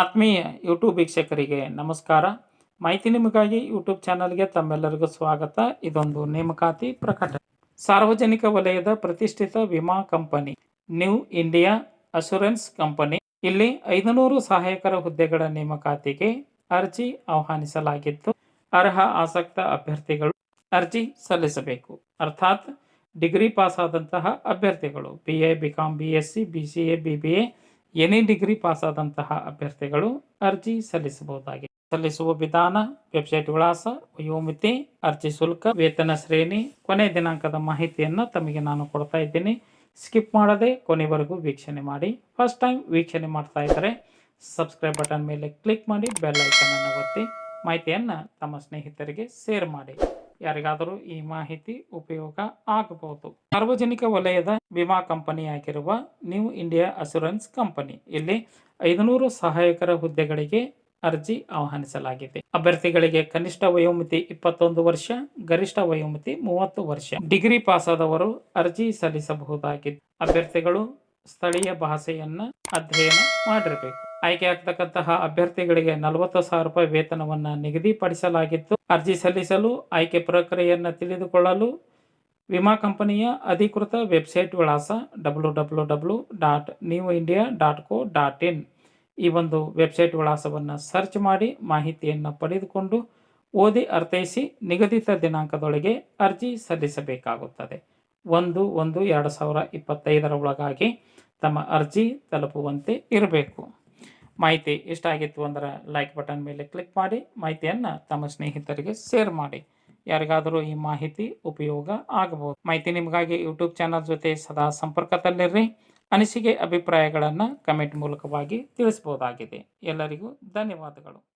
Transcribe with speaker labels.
Speaker 1: ಆತ್ಮೀಯ ಯೂಟ್ಯೂಬ್ ವೀಕ್ಷಕರಿಗೆ ನಮಸ್ಕಾರ. ಮಾಹಿತಿ ನಿಮಗಾಗಿ ಯೂಟ್ಯೂಬ್ ಚಾನಲ್ಗೆ ತಮ್ಮೆಲ್ಲರಿಗೂ ಸ್ವಾಗತ. ಇದೊಂದು ನೇಮಕಾತಿ ಪ್ರಕಟಣೆ. ಸಾರ್ವಜನಿಕ ವಲಯದ ಪ್ರತಿಷ್ಠಿತ ವಿಮಾ company, New India Assurance company. ಇಲ್ಲಿ ಐದುನೂರು ಸಹಾಯಕರ ಹುದ್ದೆಗಳ ನೇಮಕಾತಿಗೆ ಅರ್ಜಿ ಆಹ್ವಾನಿಸಲಾಗಿತ್ತು. ಅರ್ಹ ಆಸಕ್ತ ಅಭ್ಯರ್ಥಿಗಳು ಅರ್ಜಿ ಸಲ್ಲಿಸಬೇಕು. ಅರ್ಥಾತ್ ಡಿಗ್ರಿ ಪಾಸ್ ಆದಂತಹ ಅಭ್ಯರ್ಥಿಗಳು, B A, B com B S C, B C A, B B A any degree pass ಆದಂತಹ ಅಭ್ಯರ್ಥಿಗಳು ಅರ್ಜಿ ಸಲ್ಲಿಸಬಹುದಾಗಿದೆ. ಸಲ್ಲಿಸುವ ವಿಧಾನ, ವೆಬ್ಸೈಟ್ ವಿಳಾಸ, ವಯೋಮಿತಿ, ಅರ್ಜಿ ಶುಲ್ಕ, ವೇತನ ಶ್ರೇಣಿ, ಕೊನೆ ದಿನಾಂಕದ ಮಾಹಿತಿಯನ್ನು ತಮಗೆ ನಾನು ಕೊಡ್ತಾ ಇದ್ದೀನಿ. ಸ್ಕಿಪ್ ಮಾಡದೆ ಕೊನೆವರೆಗೂ ವೀಕ್ಷಣೆ ಮಾಡಿ. ಫಸ್ಟ್ ಟೈಮ್ ವೀಕ್ಷಣೆ ಮಾಡ್ತಾ ಇದ್ದರೆ ಸಬ್ಸ್ಕ್ರೈಬ್ ಬಟನ್ ಮೇಲೆ ಕ್ಲಿಕ್ ಮಾಡಿ ಬೆಲ್ ಐಕನನ್ನು ಒತ್ತಿ. ಮಾಹಿತಿಯನ್ನು ತಮ್ಮ ಸ್ನೇಹಿತರಿಗೆ ಶೇರ್ ಮಾಡಿ. ಯಾರಿಗಾದರೂ ಈ ಮಾಹಿತಿ ಉಪಯೋಗ ಆಗಬಹುದು. ಸಾರ್ವಜನಿಕ ವಲಯದ ವಿಮಾ ಕಂಪನಿಯಾಗಿರುವ ನ್ಯೂ ಇಂಡಿಯಾ ಅಶೂರೆನ್ಸ್ ಕಂಪನಿ ಇಲ್ಲಿ ಐದುನೂರು ಸಹಾಯಕರ ಹುದ್ದೆಗಳಿಗೆ ಅರ್ಜಿ ಆಹ್ವಾನಿಸಲಾಗಿದೆ. ಅಭ್ಯರ್ಥಿಗಳಿಗೆ ಕನಿಷ್ಠ ವಯೋಮಿತಿ ಇಪ್ಪತ್ತೊಂದು ವರ್ಷ, ಗರಿಷ್ಠ ವಯೋಮಿತಿ ಮೂವತ್ತು ವರ್ಷ. ಡಿಗ್ರಿ ಪಾಸ್ ಆದವರು ಅರ್ಜಿ ಸಲ್ಲಿಸಬಹುದಾಗಿದೆ. ಅಭ್ಯರ್ಥಿಗಳು ಸ್ಥಳೀಯ ಭಾಷೆಯನ್ನು ಅಧ್ಯಯನ ಮಾಡಿರಬೇಕು. ಆಯ್ಕೆ ಆಗ್ತಕ್ಕಂತಹ ಅಭ್ಯರ್ಥಿಗಳಿಗೆ ನಲವತ್ತು ಸಾವಿರ ರೂಪಾಯಿ ವೇತನವನ್ನು ನಿಗದಿಪಡಿಸಲಾಗಿತ್ತು. ಅರ್ಜಿ ಸಲ್ಲಿಸಲು, ಆಯ್ಕೆ ಪ್ರಕ್ರಿಯೆಯನ್ನು ತಿಳಿದುಕೊಳ್ಳಲು ವಿಮಾ ಕಂಪನಿಯ ಅಧಿಕೃತ ವೆಬ್ಸೈಟ್ ವಿಳಾಸ W W New India dot co dot in. ಈ ಒಂದು ವೆಬ್ಸೈಟ್ ವಿಳಾಸವನ್ನು ಸರ್ಚ್ ಮಾಡಿ ಮಾಹಿತಿಯನ್ನು ಪಡೆದುಕೊಂಡು ಓದಿ ಅರ್ಥೈಸಿ ನಿಗದಿತ ದಿನಾಂಕದೊಳಗೆ ಅರ್ಜಿ ಸಲ್ಲಿಸಬೇಕಾಗುತ್ತದೆ. ಒಂದು ಒಂದು, ಎರಡು ಸಾವಿರ ಇಪ್ಪತ್ತೈದರ ಒಳಗಾಗಿ ತಮ್ಮ ಅರ್ಜಿ ತಲುಪುವಂತೆ ಇರಬೇಕು. ಮಾಹಿತಿ ಇಷ್ಟ ಆಗಿತ್ತು ಅಂದ್ರೆ ಲೈಕ್ ಬಟನ್ ಮೇಲೆ ಕ್ಲಿಕ್ ಮಾಡಿ, ಮಾಹಿತಿಯನ್ನು ತಮ್ಮ ಸ್ನೇಹಿತರಿಗೆ ಶೇರ್ ಮಾಡಿ. ಯಾರಿಗಾದರೂ ಈ ಮಾಹಿತಿ ಉಪಯೋಗ ಆಗಬಹುದು. ಮಾಹಿತಿ ನಿಮಗಾಗಿ ಯೂಟ್ಯೂಬ್ ಚಾನಲ್ ಜೊತೆ ಸದಾ ಸಂಪರ್ಕದಲ್ಲಿರ್ರಿ. ಅನಿಸಿಕೆ, ಅಭಿಪ್ರಾಯಗಳನ್ನು ಕಮೆಂಟ್ ಮೂಲಕವಾಗಿ ತಿಳಿಸಬಹುದಾಗಿದೆ. ಎಲ್ಲರಿಗೂ ಧನ್ಯವಾದಗಳು.